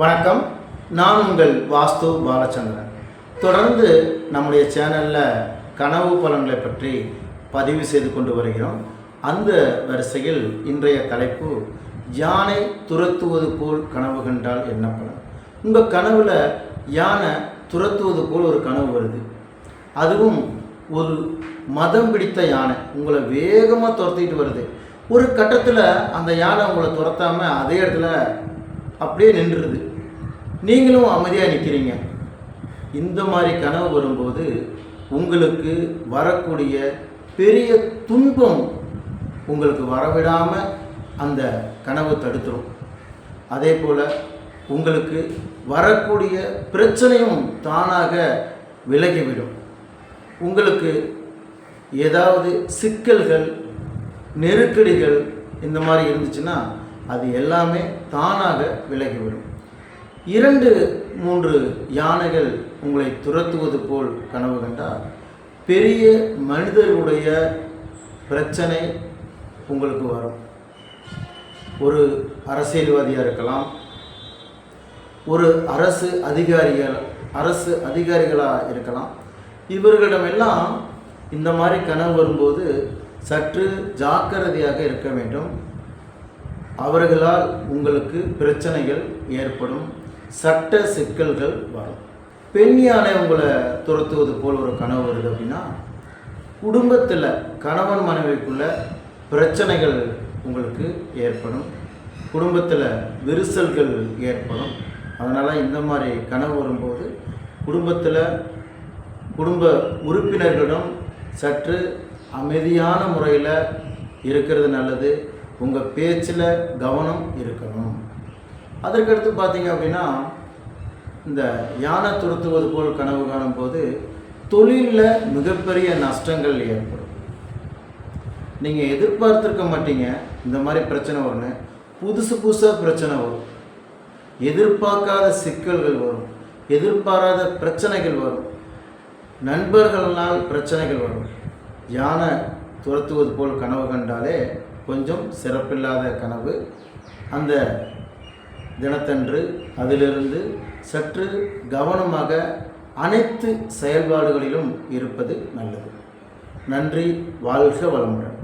வணக்கம். நான் உங்கள் வாஸ்து பாலச்சந்திரன். தொடர்ந்து நம்முடைய சேனலில் கனவு பலன்களை பற்றி பதிவு செய்து கொண்டு வருகிறோம். அந்த வரிசையில் இன்றைய தலைப்பு யானை துரத்துவது போல் கனவு கண்டால் என்ன பலன்? உங்கள் கனவில் யானை துரத்துவது போல் ஒரு கனவு வருது. அதுவும் ஒரு மதம் பிடித்த யானை உங்களை வேகமாக துரத்திட்டு வருது. ஒரு கட்டத்தில் அந்த யானை உங்களை துரத்தாமல் அதே இடத்துல அப்படியே நின்றுடுது. நீங்களும் அமைதியாக நிற்கிறீங்க இந்த மாதிரி கனவு வரும்போது உங்களுக்கு வரக்கூடிய பெரிய துன்பம் உங்களுக்கு வரவிடாமல் அந்த கனவு தடுத்துரும். அதே போல் உங்களுக்கு வரக்கூடிய பிரச்சனையும் தானாக விலகிவிடும். உங்களுக்கு ஏதாவது சிக்கல்கள் நெருக்கடிகள் இந்த மாதிரி இருந்துச்சுன்னா அது எல்லாமே தானாக விலகிவிடும். இரண்டு மூன்று யானைகள் உங்களை துரத்துவது போல் கனவு கண்டால் பெரிய மனிதர்களுடைய பிரச்சனை உங்களுக்கு வரும். ஒரு அரசியல்வாதியாக இருக்கலாம் ஒரு அரசு அதிகாரிகள் அரசு அதிகாரிகளாக இருக்கலாம் இவர்களிடமெல்லாம் இந்த மாதிரி கனவு வரும்போது சற்று ஜாக்கிரதையாக இருக்க வேண்டும். அவர்களால் உங்களுக்கு பிரச்சனைகள் ஏற்படும். சட்ட சிக்கல்கள் வரும். பெண் யானை உங்களை துரத்துவது போல் ஒரு கனவு வருது அப்படின்னா குடும்பத்தில் கணவன் மனைவிக்குள்ள பிரச்சனைகள் உங்களுக்கு ஏற்படும். குடும்பத்தில் விரிசல்கள் ஏற்படும். அதனால் இந்த மாதிரி கனவு வரும்போது குடும்பத்தில் குடும்ப உறுப்பினர்களிடம் சற்று அமைதியான முறையில் இருக்கிறது நல்லது. உங்கள் பேச்சில் கவனம் இருக்கணும். அதற்கடுத்து பார்த்தீங்க அப்படின்னா இந்த யானை துரத்துவது போல் கனவு காணும் போது தொழிலில் மிகப்பெரிய நஷ்டங்கள் ஏற்படும். நீங்கள் எதிர்பார்த்துருக்க மாட்டீங்க இந்த மாதிரி பிரச்சனை வரணும் புதுசு புதுசாக பிரச்சனை வரும். எதிர்பார்க்காத சிக்கல்கள் வரும். எதிர்பாராத பிரச்சனைகள் வரும். நண்பர்களால் பிரச்சனைகள் வரும். யானை துரத்துவது போல் கனவு கண்டாலே கொஞ்சம் சிறப்பில்லாத கனவு. அந்த தினத்தன்று அதிலிருந்து சற்று கவனமாக அனைத்து செயல்பாடுகளிலும் இருப்பது நல்லது. நன்றி வாழ்க வளமுடன்.